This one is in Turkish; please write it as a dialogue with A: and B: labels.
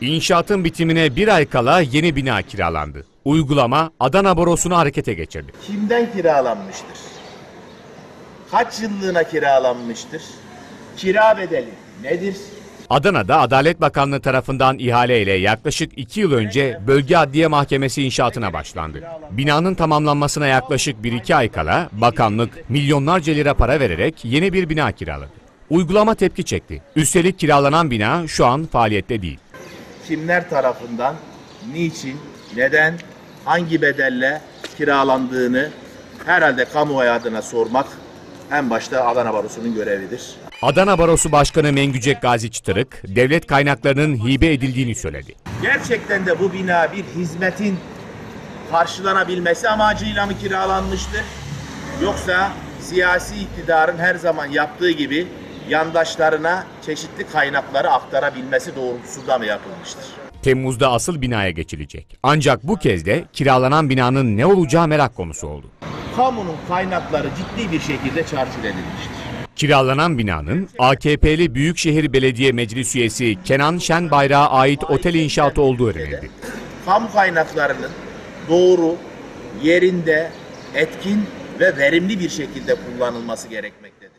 A: İnşaatın bitimine bir ay kala yeni bina kiralandı. Uygulama Adana Borosu'nu harekete geçirdi.
B: Kimden kiralanmıştır? Kaç yıllığına kiralanmıştır? Kira bedeli nedir?
A: Adana'da Adalet Bakanlığı tarafından ihaleyle yaklaşık 2 yıl önce Bölge Adliye Mahkemesi inşaatına başlandı. Binanın tamamlanmasına yaklaşık 1-2 ay kala bakanlık milyonlarca lira para vererek yeni bir bina kiraladı. Uygulama tepki çekti. Üstelik kiralanan bina şu an faaliyette değil.
B: Kimler tarafından, niçin, neden, hangi bedelle kiralandığını herhalde kamuoyu adına sormak en başta Adana Barosu'nun görevidir.
A: Adana Barosu Başkanı Mengücek Gazi Çıtırık, devlet kaynaklarının hibe edildiğini söyledi.
B: Gerçekten de bu bina bir hizmetin karşılanabilmesi amacıyla mı kiralanmıştır? Yoksa siyasi iktidarın her zaman yaptığı gibi yandaşlarına çeşitli kaynakları aktarabilmesi doğrultusunda mı yapılmıştır?
A: Temmuz'da asıl binaya geçilecek. Ancak bu kez de kiralanan binanın ne olacağı merak konusu oldu.
B: Kamunun kaynakları ciddi bir şekilde çarçur edilmiştir.
A: Kiralanan binanın AKP'li Büyükşehir Belediye Meclis Üyesi Kenan Şenbayrak'a ait otel inşaatı olduğu öğrenildi.
B: Kamu kaynaklarının doğru, yerinde, etkin ve verimli bir şekilde kullanılması gerekmektedir.